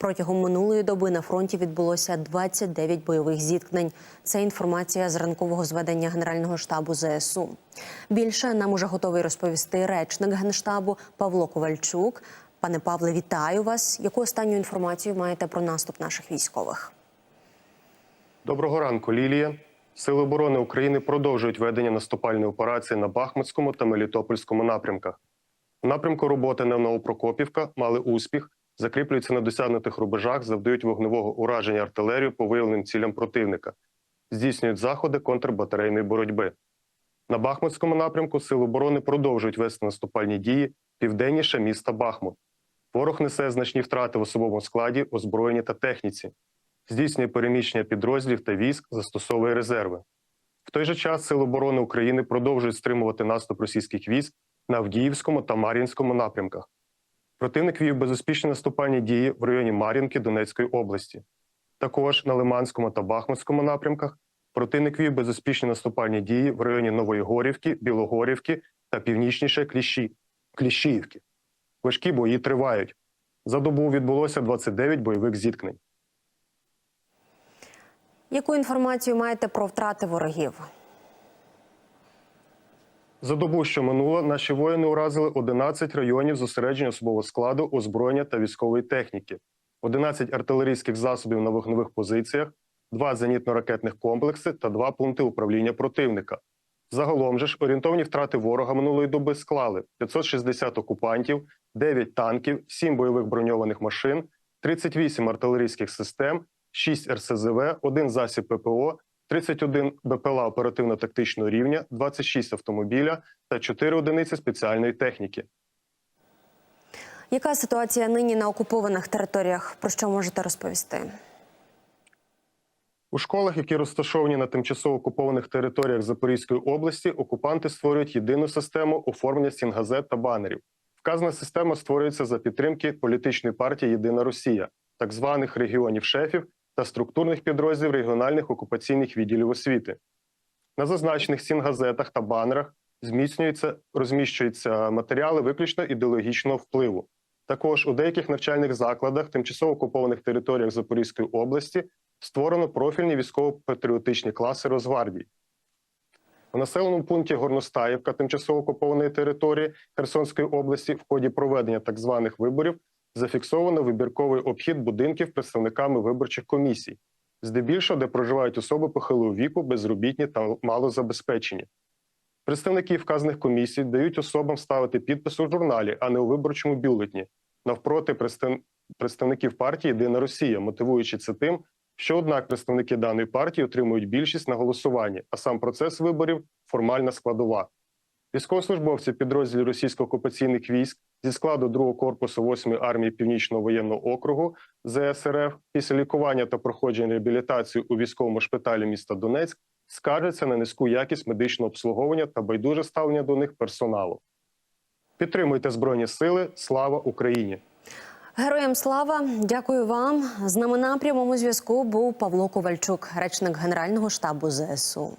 Протягом минулої доби на фронті відбулося 29 бойових зіткнень. Це інформація з ранкового зведення Генерального штабу ЗСУ. Більше нам уже готовий розповісти речник генштабу Павло Ковальчук. Пане Павле, вітаю вас. Яку останню інформацію маєте про наступ наших військових? Доброго ранку, Лілія. Сили оборони України продовжують ведення наступальної операції на Бахмутському та Мелітопольському напрямках. У напрямку роботи на Новопрокопівка мали успіх, закріплюються на досягнутих рубежах, завдають вогневого ураження артилерію по виявленим цілям противника, здійснюють заходи контрбатарейної боротьби. На Бахмутському напрямку Сили оборони продовжують вести наступальні дії південніше міста Бахмут. Ворог несе значні втрати в особовому складі, озброєнні та техніці здійснює переміщення підрозділів та військ, застосовує резерви. В той же час Сили оборони України продовжують стримувати наступ російських військ на Авдіївському та Мар'їнському напрямках. Противник вів безуспішні наступальні дії в районі Мар'їнки Донецької області. Також на Лиманському та Бахмутському напрямках противник вів безуспішні наступальні дії в районі Нової Горівки, Білогорівки та північніше Кліщі... Кліщіївки. Важкі бої тривають. За добу відбулося 29 бойових зіткнень. Яку інформацію маєте про втрати ворогів? За добу, що минула, наші воїни уразили 11 районів зосередження особового складу, озброєння та військової техніки, 11 артилерійських засобів на вогневих позиціях, 2 зенітно-ракетних комплекси та 2 пункти управління противника. Загалом же ж орієнтовні втрати ворога минулої доби склали 560 окупантів, 9 танків, 7 бойових броньованих машин, 38 артилерійських систем, 6 РСЗВ, 1 засіб ППО, 31 БПЛА оперативно-тактичного рівня, 26 автомобіля та 4 одиниці спеціальної техніки. Яка ситуація нині на окупованих територіях? Про що можете розповісти? У школах, які розташовані на тимчасово окупованих територіях Запорізької області, окупанти створюють єдину систему оформлення стінгазет та банерів. Вказана система створюється за підтримки політичної партії Єдина Росія, так званих регіонів шефів та структурних підрозділів регіональних окупаційних відділів освіти. На зазначених стінгазетах та банерах зміцнюються, розміщуються матеріали виключно ідеологічного впливу. Також у деяких навчальних закладах тимчасово окупованих територіях Запорізької області створено профільні військово-патріотичні класи Росгвардії. У населеному пункті Горностаївка, тимчасово окупованої території Херсонської області, в ході проведення так званих виборів зафіксовано вибірковий обхід будинків представниками виборчих комісій, здебільшого, де проживають особи похилого віку, безробітні та малозабезпечені. Представники вказаних комісій дають особам ставити підпис у журналі, а не у виборчому бюлетні, навпроти представників партії Єдина Росія, мотивуючи це тим, що однак представники даної партії отримують більшість на голосуванні, а сам процес виборів формальна складова. Військовослужбовці підрозділів російсько-окупаційних військ зі складу 2-го корпусу 8-ї армії Північного воєнного округу ЗСРФ після лікування та проходження реабілітації у військовому шпиталі міста Донецьк скаржаться на низьку якість медичного обслуговування та байдуже ставлення до них персоналу. Підтримуйте Збройні Сили. Слава Україні! Героям слава, дякую вам. З нами на прямому зв'язку був Павло Ковальчук, речник Генерального штабу ЗСУ.